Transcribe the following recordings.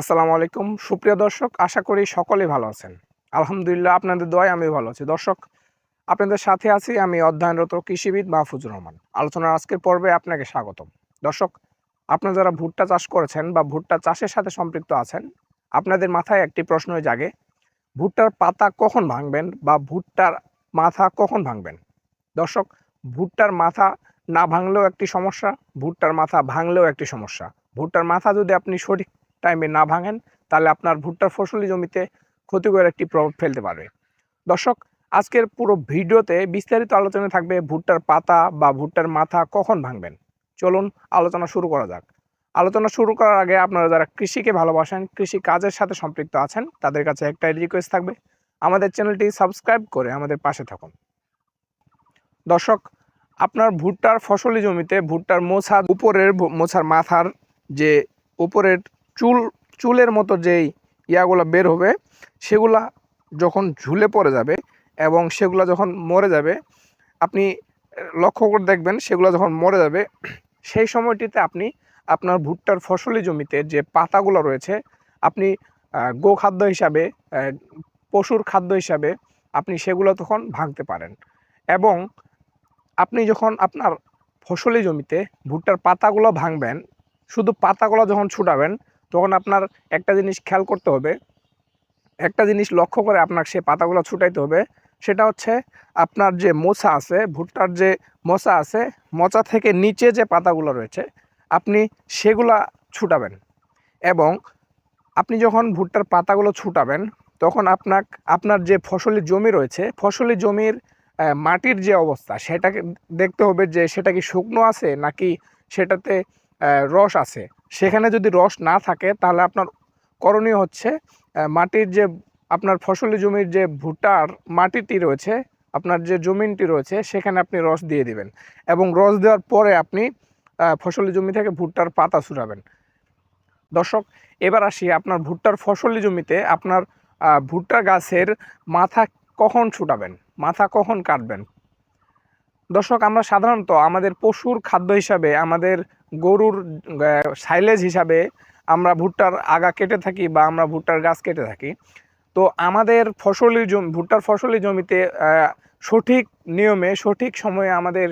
আসসালামু আলাইকুম। সুপ্রিয় দর্শক, আশা করি সকলেই ভালো আছেন। আলহামদুলিল্লাহ আপনাদের দোয়ায় আমি ভালো আছি। দর্শক, আপনাদের সাথে আছি আমি অধ্যয়নরত কৃষিবিদ মাহফুজুর রহমান। আলোচনার আজকের পর্বে আপনাকে স্বাগতম। দর্শক, আপনারা যারা ভুট্টা চাষ করেছেন বা ভুট্টা চাষের সাথে সম্পৃক্ত আছেন, আপনাদের মাথায় একটি প্রশ্ন জাগে। ভুট্টার পাতা কখন ভাঙবেন বা ভুট্টার মাথা কখন ভাঙবেন? দর্শক, ভুট্টার মাথা না ভাঙলেও একটি সমস্যা, ভুট্টার মাথা ভাঙলেও একটি সমস্যা। ভুট্টার মাথা যদি আপনি সঠিক টাইমে না ভাঙেন, তাহলে আপনার ভুট্টার ফসলি জমিতে ক্ষতিকর একটি প্রভাব ফেলতে পারবে। দর্শক, আজকের পুরো ভিডিওতে বিস্তারিত আলোচনা থাকবে ভুট্টার পাতা বা ভুট্টার মাথা কখন ভাঙবেন। চলুন আলোচনা শুরু করা যাক। আলোচনা শুরু করার আগে আপনারা যারা কৃষিকে ভালোবাসেন কৃষি কাজের সাথে সম্পৃক্ত আছেন, তাদের কাছে একটাই রিকোয়েস্ট থাকবে। আমাদের চ্যানেলটি সাবস্ক্রাইব করে আমাদের পাশে থাকুন। দর্শক, আপনার ভুট্টার ফসলি জমিতে ভুট্টার মোছা উপরের মোছার মাথার যে উপরের চুল, চুলের মতো যেই ইয়াগুলো বের হবে, সেগুলা যখন ঝুলে পড়ে যাবে এবং সেগুলো যখন মরে যাবে, আপনি লক্ষ্য করে দেখবেন সেগুলো যখন মরে যাবে, সেই সময়টিতে আপনি আপনার ভুট্টার ফসলি জমিতে যে পাতাগুলো রয়েছে, আপনি গোখাদ্য হিসাবে পশুর খাদ্য হিসাবে আপনি সেগুলো তখন ভাঙতে পারেন। এবং আপনি যখন আপনার ফসলি জমিতে ভুট্টার পাতাগুলো ভাঙবেন, শুধু পাতাগুলো যখন ছুটাবেন তখন আপনার একটা জিনিস খেয়াল করতে হবে। একটা জিনিস লক্ষ্য করে আপনার সে পাতাগুলো ছুটাইতে হবে। সেটা হচ্ছে আপনার যে মোচা আছে, ভুট্টার যে মোচা আছে মোচা থেকে নিচে যে পাতাগুলো রয়েছে, আপনি সেগুলা ছুটাবেন। এবং আপনি যখন ভুট্টার পাতাগুলো ছুটাবেন, তখন আপনার আপনার যে ফসলি জমি রয়েছে, ফসলি জমির মাটির যে অবস্থা, সেটাকে দেখতে হবে যে সেটা কি শুকনো আছে নাকি সেটাতে রস আছে। সেখানে যদি রস না থাকে, তাহলে আপনার করণীয় হচ্ছে মাটির যে আপনার ফসলি জমির যে ভুট্টার মাটিটি রয়েছে, আপনার যে জমিনটি রয়েছে, সেখানে আপনি রস দিয়ে দিবেন। এবং রস দেওয়ার পরে আপনি ফসলি জমি থেকে ভুট্টার পাতা ছুটাবেন দর্শক, এবার আসি আপনার ভুট্টার ফসলি জমিতে আপনার ভুট্টা গাছের মাথা কখন ছুটাবেন? মাথা কখন কাটবেন? দর্শক, আমরা সাধারণত আমাদের পশুর খাদ্য হিসাবে আমাদের গরুর সাইলেজ হিসাবে আমরা ভুট্টার আগা কেটে থাকি বা আমরা ভুট্টার গাছ কেটে থাকি। তো আমাদের ফসলি জমি, ভুট্টার ফসলি জমিতে সঠিক নিয়মে, সঠিক সময়ে আমাদের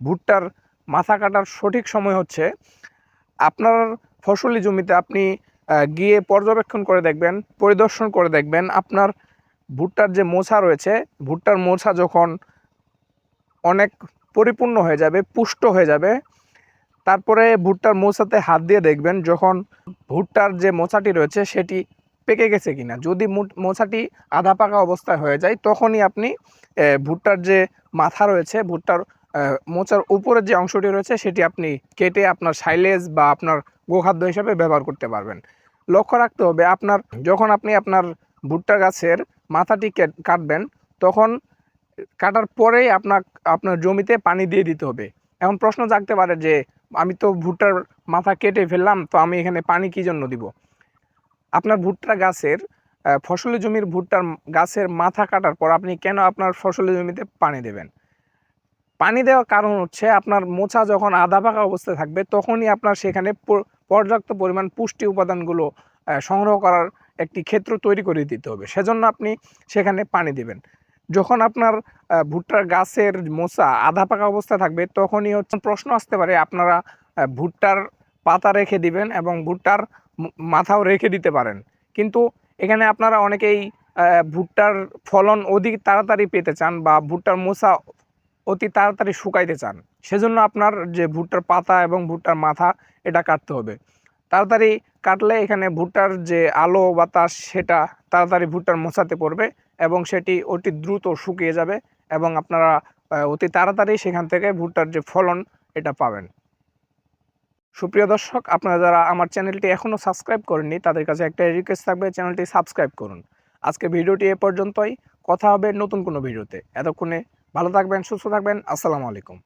ভুট্টার মাথা কাটার সঠিক সময় হচ্ছে আপনার ফসলি জমিতে আপনি গিয়ে পর্যবেক্ষণ করে দেখবেন, পরিদর্শন করে দেখবেন আপনার ভুট্টার যে মোছা রয়েছে, ভুট্টার মোছা যখন অনেক পরিপূর্ণ হয়ে যাবে, পুষ্ট হয়ে যাবে তারপরে ভুট্টার মোচাতে হাত দিয়ে দেখবেন যখন ভুট্টার যে মোচাটি রয়েছে সেটি পেকে গেছে কিনা। যদি মোচাটি আধা পাকা অবস্থায় হয়ে যায়, তখনই আপনি ভুট্টার যে মাথা রয়েছে, ভুট্টার মোচার উপরের যে অংশটি রয়েছে সেটি আপনি কেটে আপনার সাইলেজ বা আপনার গোখাদ্য হিসাবে ব্যবহার করতে পারবেন। লক্ষ্য রাখতে হবে, আপনার, যখন আপনি আপনার ভুট্টা গাছের মাথাটি কেট- কাটবেন, তখন কাটার পরেই আপনার আপনার জমিতে পানি দিয়ে দিতে হবে। এখন প্রশ্ন জাগতে পারে যে আমি তো ভুট্টার মাথা কেটে ফেললাম, তো আমি এখানে পানি কী জন্য দিব? আপনার ভুট্টা গাছের ফসলের জমির ভুট্টার গাছের মাথা কাটার পর আপনি কেন আপনার ফসলের জমিতে পানি দেবেন? পানি দেওয়ার কারণ হচ্ছে আপনার মোচা যখন আধা পাকা অবস্থায় থাকবে, তখনই আপনার সেখানে পর্যাপ্ত পরিমাণ পুষ্টি উপাদানগুলো সংগ্রহ করার একটি ক্ষেত্র তৈরি করে দিতে হবে। সেজন্য আপনি সেখানে পানি দিবেন। যখন আপনার ভুট্টার গাছের মোচা আধা পাকা অবস্থায় থাকবে, তখনই হচ্ছে প্রশ্ন আসতে পারে, আপনারা ভুট্টার পাতা রেখে দিবেন এবং ভুট্টার মাথাও রেখে দিতে পারেন। কিন্তু এখানে আপনারা অনেকেই ভুট্টার ফলন অধিক তাড়াতাড়ি পেতে চান বা ভুট্টার মোচা অতি তাড়াতাড়ি শুকাইতে চান, সেজন্য আপনার যে ভুট্টার পাতা এবং ভুট্টার মাথা, এটা কাটতে হবে। তাড়াতাড়ি কাটলে এখানে ভুট্টার যে আলো বাতাস, সেটা তাড়াতাড়ি ভুট্টার মোছাতে পড়বে। এবং সেটি অতি দ্রুত শুকিয়ে যাবে এবং আপনারা অতি তাড়াতাড়ি সেখান থেকে ভুট্টার যে ফলন, এটা পাবেন। সুপ্রিয় দর্শক, আপনারা যারা আমার চ্যানেলটি এখনও সাবস্ক্রাইব করেননি, তাদের কাছে একটা রিকোয়েস্ট থাকবে, চ্যানেলটি সাবস্ক্রাইব করুন। আজকে ভিডিওটি এ পর্যন্তই, কথা হবে নতুন কোনো ভিডিওতে। এতক্ষণে ভালো থাকবেন, সুস্থ থাকবেন, আসসালামু আলাইকুম।